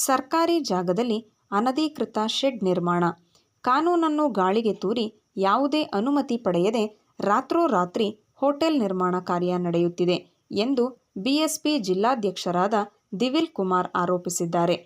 ಸರ್ಕಾರಿ ಜಾಗದಲ್ಲಿ ಅನಧಿಕೃತ ಶೆಡ್ ನಿರ್ಮಾಣ. ಕಾನೂನನ್ನು ಗಾಳಿಗೆ ತೂರಿ ಯಾವುದೇ ಅನುಮತಿ ಪಡೆಯದೆ ರಾತ್ರೋರಾತ್ರಿ ಹೋಟೆಲ್ ನಿರ್ಮಾಣ ಕಾರ್ಯ ನಡೆಯುತ್ತಿದೆ ಎಂದು ಬಿಎಸ್ಪಿ ಜಿಲ್ಲಾಧ್ಯಕ್ಷರಾದ ದಿವಿಲ್ ಕುಮಾರ್ ಆರೋಪಿಸಿದ್ದಾರೆ.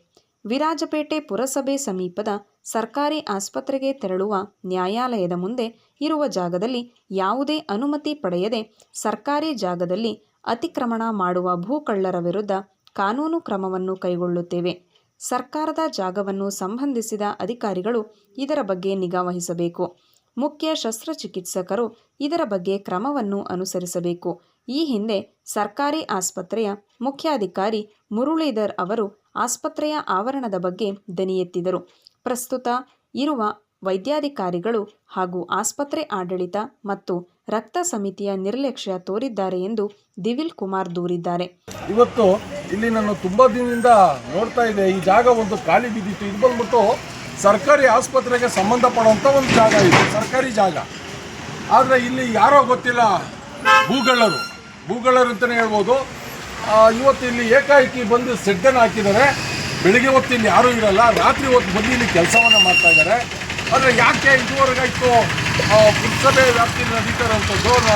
ವಿರಾಜಪೇಟೆ ಪುರಸಭೆ ಸಮೀಪದ ಸರ್ಕಾರಿ ಆಸ್ಪತ್ರೆಗೆ ತೆರಳುವ ನ್ಯಾಯಾಲಯದ ಮುಂದೆ ಇರುವ ಜಾಗದಲ್ಲಿ ಯಾವುದೇ ಅನುಮತಿ ಪಡೆಯದೆ ಸರ್ಕಾರಿ ಜಾಗದಲ್ಲಿ ಅತಿಕ್ರಮಣ ಮಾಡುವ ಭೂಕಳ್ಳರ ವಿರುದ್ಧ ಕಾನೂನು ಕ್ರಮವನ್ನು ಕೈಗೊಳ್ಳುತ್ತೇವೆ. ಸರ್ಕಾರದ ಜಾಗವನ್ನು ಸಂಬಂಧಿಸಿದ ಅಧಿಕಾರಿಗಳು ಇದರ ಬಗ್ಗೆ ನಿಗಾ ವಹಿಸಬೇಕು. ಮುಖ್ಯ ಶಸ್ತ್ರಚಿಕಿತ್ಸಕರು ಇದರ ಬಗ್ಗೆ ಕ್ರಮವನ್ನು ಅನುಸರಿಸಬೇಕು. ಈ ಹಿಂದೆ ಸರ್ಕಾರಿ ಆಸ್ಪತ್ರೆಯ ಮುಖ್ಯಾಧಿಕಾರಿ ಮುರುಳೀಧರ್ ಅವರು ಆಸ್ಪತ್ರೆಯ ಆವರಣದ ಬಗ್ಗೆ ದನಿ ಎತ್ತಿದರು ಪ್ರಸ್ತುತ ಇರುವ ವೈದ್ಯಾಧಿಕಾರಿಗಳು ಹಾಗೂ ಆಸ್ಪತ್ರೆ ಆಡಳಿತ ಮತ್ತು ರಕ್ತ ಸಮಿತಿಯ ನಿರ್ಲಕ್ಷ್ಯ ತೋರಿದ್ದಾರೆ ಎಂದು ದಿವಿಲ್ ಕುಮಾರ್ ದೂರಿದ್ದಾರೆ. ಇವತ್ತು ಇಲ್ಲಿ ನಾನು ತುಂಬ ದಿನದಿಂದ ನೋಡ್ತಾ ಇದೆ ಈ ಜಾಗ ಒಂದು ಖಾಲಿ ಬಿದ್ದಿತ್ತು. ಇದು ಬಂದ್ಬಿಟ್ಟು ಸರ್ಕಾರಿ ಆಸ್ಪತ್ರೆಗೆ ಸಂಬಂಧಪಡುವಂಥ ಒಂದು ಜಾಗ ಇದೆ, ಸರ್ಕಾರಿ ಜಾಗ. ಆದರೆ ಇಲ್ಲಿ ಯಾರೋ ಗೊತ್ತಿಲ್ಲ ಭೂಗಳರು ಭೂಗಳರು ಅಂತಲೇ ಹೇಳ್ಬೋದು. ಇವತ್ತು ಇಲ್ಲಿ ಏಕಾಏಕಿ ಬಂದು ಸೆಡ್ಡನ್ನು ಹಾಕಿದ್ದಾರೆ. ಬೆಳಿಗ್ಗೆ ಹೊತ್ತು ಇಲ್ಲಿ ಯಾರೂ ಇರಲ್ಲ, ರಾತ್ರಿ ಹೊತ್ತು ಬಂದು ಇಲ್ಲಿ ಕೆಲಸವನ್ನು ಮಾಡ್ತಾ ಇದ್ದಾರೆ. ಆದರೆ ಯಾಕೆ ಇದುವರೆಗಾಯ್ತು ಪುರಸಭೆ ವ್ಯಾಪ್ತಿಯಲ್ಲಿ ಜೋರ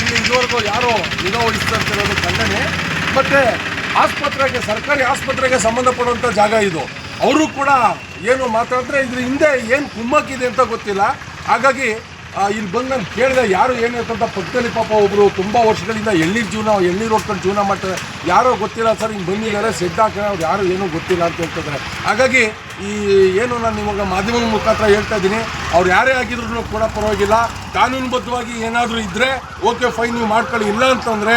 ಇಲ್ಲಿ ಇದುವರೆಗೂ ಯಾರೋ ನಿಗಾ ವಹಿಸ್ತಿರೋದು ಖಂಡನೆ. ಮತ್ತು ಆಸ್ಪತ್ರೆಗೆ, ಸರ್ಕಾರಿ ಆಸ್ಪತ್ರೆಗೆ ಸಂಬಂಧಪಡುವಂಥ ಜಾಗ ಇದು. ಅವರು ಕೂಡ ಏನು ಮಾತಾಡಿದ್ರೆ ಇದ್ರ ಹಿಂದೆ ಏನು ಕುಮ್ಮಕ್ಕಿದೆ ಅಂತ ಗೊತ್ತಿಲ್ಲ. ಹಾಗಾಗಿ ಇಲ್ಲಿ ಬಂದು ನಾನು ಕೇಳಿದೆ, ಯಾರು ಏನು ಅಂತ ಪಕ್ಕದಲ್ಲಿ ಪಾಪ ಒಬ್ಬರು ತುಂಬ ವರ್ಷಗಳಿಂದ ಎಳ್ನೀರು ಜೀವನ, ಎಳ್ನೀರು ಹೊಡ್ಕೊಂಡು ಜೀವನ ಮಾಡ್ತಾರೆ. ಯಾರೋ ಗೊತ್ತಿಲ್ಲ ಸರ್, ಹಿಂಗೆ ಬಂದಿದ್ದಾರೆ ಸೆಡ್ ಹಾಕಿದ್ರೆ ಅವ್ರು ಯಾರು ಏನೂ ಗೊತ್ತಿಲ್ಲ ಅಂತ ಹೇಳ್ತಿದ್ದಾರೆ. ಹಾಗಾಗಿ ಈ ಏನು ನಾನು ಇವಾಗ ಮಾಧ್ಯಮದ ಮುಖಾಂತರ ಹೇಳ್ತಾ ಇದ್ದೀನಿ, ಅವ್ರು ಯಾರೇ ಆಗಿದ್ರು ಕೂಡ ಪರವಾಗಿಲ್ಲ. ಕಾನೂನುಬದ್ಧವಾಗಿ ಏನಾದರೂ ಇದ್ದರೆ ಓಕೆ ಫೈನ್ ನೀವು ಮಾಡ್ಕೊಳ್ಳಿ. ಇಲ್ಲ ಅಂತಂದರೆ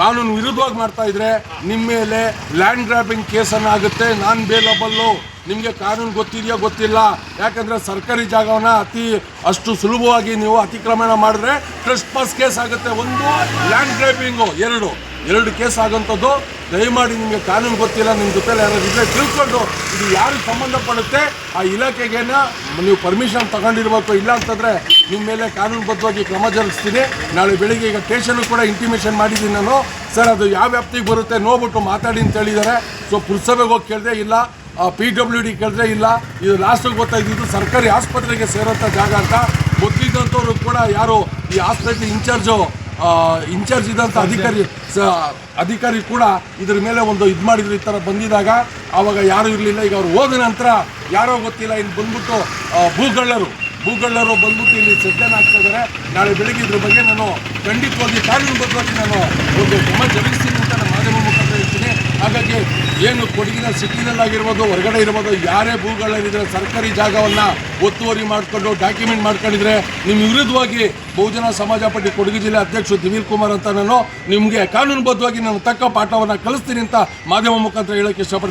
ಕಾನೂನು ವಿರುದ್ಧವಾಗಿ ಮಾಡ್ತಾ ಇದ್ರೆ ನಿಮ್ಮ ಮೇಲೆ ಲ್ಯಾಂಡ್ ಗ್ರಾಬಿಂಗ್ ಕೇಸನ್ನು ಆಗುತ್ತೆ. ನಾನ್ ಬೇಲಬಲ್ಲು ನಿಮಗೆ ಕಾನೂನು ಗೊತ್ತಿದೆಯೋ ಗೊತ್ತಿಲ್ಲ. ಯಾಕಂದರೆ ಸರ್ಕಾರಿ ಜಾಗವನ್ನು ಅತಿ, ಅಷ್ಟು ಸುಲಭವಾಗಿ ನೀವು ಅತಿಕ್ರಮಣ ಮಾಡಿದ್ರೆ ಟ್ರಸ್ಟ್ ಪಾಸ್ ಕೇಸ್ ಆಗುತ್ತೆ. ಒಂದು ಲ್ಯಾಂಡ್ ಗ್ರಾಬಿಂಗು ಎರಡು. ಎರಡು ಕೇಸ್ ಆಗೋಂಥದ್ದು ದಯಮಾಡಿ ನಿಮಗೆ ಕಾನೂನು ಗೊತ್ತಿಲ್ಲ ನಿಮ್ಮ ಜೊತೆಲಿ ಯಾರಾದ್ರು ಇದ್ರೆ ತಿಳ್ಕೊಂಡು ಇದು ಯಾರಿಗೆ ಸಂಬಂಧಪಡುತ್ತೆ ಆ ಇಲಾಖೆಗೇನ ನೀವು ಪರ್ಮಿಷನ್ ತಗೊಂಡಿರ್ಬೇಕು, ಇಲ್ಲ ಅಂತಂದರೆ ನಿಮ್ಮ ಮೇಲೆ ಕಾನೂನುಬದ್ಧವಾಗಿ ಕ್ರಮ ಜರುಗಿಸ್ತೀನಿ. ನಾಳೆ ಬೆಳಿಗ್ಗೆ ಈಗ ಸ್ಟೇಷನ್ ಕೂಡ ಇಂಟಿಮೇಷನ್ ಮಾಡಿದ್ದೀನಿ ನಾನು. ಸರ್ ಅದು ಯಾವ ವ್ಯಾಪ್ತಿಗೆ ಬರುತ್ತೆ ನೋಡ್ಬಿಟ್ಟು ಮಾತಾಡಿ ಅಂತ ಹೇಳಿದ್ದಾರೆ. ಸೊ ಪುರಸಭೆಗೆ ಹೋಗಿ ಕೇಳಿದೆ ಇಲ್ಲ ಪಿ ಡಬ್ಲ್ಯೂ ಡಿ ಕೇಳಿದ್ರೆ ಇಲ್ಲ. ಇದು ಲಾಸ್ಟಿಗೆ ಗೊತ್ತಾಯಿದಿದ್ದು ಸರ್ಕಾರಿ ಆಸ್ಪತ್ರೆಗೆ ಸೇರೋಂಥ ಜಾಗ ಅಂತ. ಗೊತ್ತಿದ್ದಂಥವ್ರು ಕೂಡ ಯಾರು ಈ ಆಸ್ಪತ್ರೆ ಇನ್ಚಾರ್ಜು ಇನ್ಚಾರ್ಜ್ ಇದ್ದಂಥ ಅಧಿಕಾರಿ, ಸ, ಅಧಿಕಾರಿ ಕೂಡ ಇದ್ರ ಮೇಲೆ ಒಂದು ಇದು ಮಾಡಿದ್ರು ಈ ಥರ ಬಂದಿದಾಗ ಆವಾಗ ಯಾರೂ ಇರಲಿಲ್ಲ. ಈಗ ಅವ್ರು ಹೋದ ನಂತರ ಯಾರೋ ಗೊತ್ತಿಲ್ಲ. ಇನ್ನು ಬಂದ್ಬಿಟ್ಟು ಭೂಗಳ್ಳರು ಭೂಗಳ್ಳರು ಬಂದ್ಬಿಟ್ಟು ಇಲ್ಲಿ ಸಜ್ಜನ ಆಗ್ತಾ ಇದ್ದಾರೆ ನಾಳೆ ಬೆಳಿಗ್ಗೆ ಇದ್ರ ಬಗ್ಗೆ ನಾನು ಖಂಡಿತವಾಗಿ ಕಾನೂನುಬದ್ಧವಾಗಿ ನಾನು ಒಂದು ಗಮನ ಜರುಗಿಸ್ತೀನಿ ಅಂತ ನಾನು ಮಾಧ್ಯಮ ಮುಖಾಂತರ ಹೇಳ್ತೀನಿ ಹಾಗಾಗಿ ಏನು ಕೊಡಗಿನ ಸಿಟಿನಲ್ಲಾಗಿರ್ಬೋದು, ಹೊರಗಡೆ ಇರ್ಬೋದು, ಯಾರೇ ಭೂಗಳಿದ್ರೆ ಸರ್ಕಾರಿ ಜಾಗವನ್ನು ಒತ್ತುವರಿ ಮಾಡಿಕೊಂಡು ಡಾಕ್ಯುಮೆಂಟ್ ಮಾಡ್ಕೊಂಡಿದ್ರೆ ನಿಮ್ಮ ವಿರುದ್ಧವಾಗಿ ಬಹುಜನ ಸಮಾಜ ಪಟ್ಟಿ ಕೊಡಗು ಜಿಲ್ಲೆ ಅಧ್ಯಕ್ಷ ದಿವೀರ್ ಕುಮಾರ್ ಅಂತ ನಾನು ನಿಮಗೆ ಕಾನೂನುಬದ್ಧವಾಗಿ ನಾನು ತಕ್ಕ ಪಾಠವನ್ನು ಕಲಿಸ್ತೀನಿ ಅಂತ ಮಾಧ್ಯಮ ಮುಖಾಂತರ ಹೇಳೋಕ್ಕೆ ಇಷ್ಟಪಡ್ತೀನಿ.